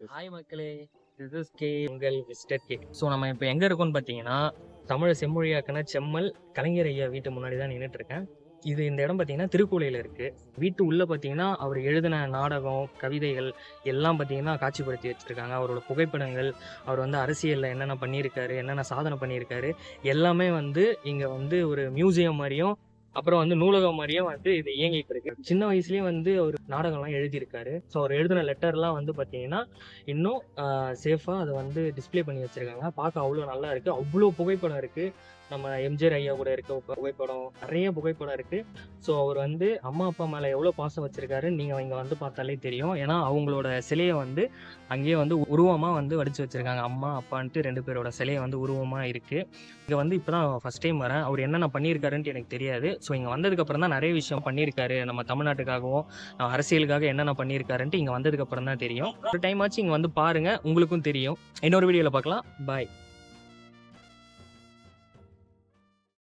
Hi மக்களே this is K உங்கள் mister K so நம்ம இப்போ எங்கே இருக்கோம்னு பார்த்தீங்கன்னா தமிழை செம்மொழியாக்கின செம்மல் கலைஞர் ஐயா வீட்டு முன்னாடி தான் நின்றுட்டு இருக்கேன். இது இந்த இடம் பார்த்தீங்கன்னா திருக்கோலையில் இருக்குது வீட்டு உள்ளே பார்த்தீங்கன்னா அவர் எழுதின நாடகம் கவிதைகள் எல்லாம் பார்த்தீங்கன்னா காட்சிப்படுத்தி வச்சுருக்காங்க. அவரோட புகைப்படங்கள் அவர் வந்து அரசியலில் என்னென்ன பண்ணியிருக்காரு என்னென்ன சாதனை பண்ணியிருக்காரு எல்லாமே வந்து இங்கே வந்து ஒரு மியூசியம் மாதிரியும் அப்புறம் வந்து நூலகம் மாதிரியே வந்து இது இயங்கிட்டு இருக்கு. சின்ன வயசுலயே வந்து அவர் நாடகம்லாம் எழுதியிருக்காரு. ஸோ அவர் எழுதின லெட்டர்லாம் வந்து பார்த்தீங்கன்னா இன்னும் சேஃபாக அதை வந்து டிஸ்பிளே பண்ணி வச்சிருக்காங்க. பார்க்க அவ்வளோ நல்லா இருக்கு. அவ்வளோ புகைப்படம் இருக்கு. நம்ம எம்ஜிஆர் ஐயா கூட இருக்க புகைப்படம் நிறைய புகைப்படம் இருக்கு. ஸோ அவர் வந்து அம்மா அப்பா மேலே எவ்வளோ பாசம் வச்சிருக்காரு நீங்கள் இங்கே வந்து பார்த்தாலே தெரியும். ஏன்னா அவங்களோட சிலையை வந்து அங்கேயே வந்து உருவமாக வந்து வடிச்சு வச்சிருக்காங்க. அம்மா அப்பான்ட்டு ரெண்டு பேரோட சிலையை வந்து உருவமாக இருக்கு. இங்கே வந்து இப்போ தான் ஃபஸ்ட் டைம் வரேன். அவர் என்னென்ன பண்ணியிருக்காருன்ட்டு எனக்கு தெரியாது. ஸோ இங்கே வந்ததுக்கப்புறம் தான் நிறைய விஷயம் பண்ணியிருக்காரு. நம்ம தமிழ்நாட்டுக்காகவும் அரசியலுக்காக என்னென்ன பண்ணியிருக்காருன்ட்டு இங்கே வந்ததுக்கப்புறம் தான் தெரியும். ஒரு டைம் ஆச்சு இங்கே வந்து பாருங்கள் உங்களுக்கும் தெரியும். இன்னொரு வீடியோவில் பார்க்கலாம். பாய்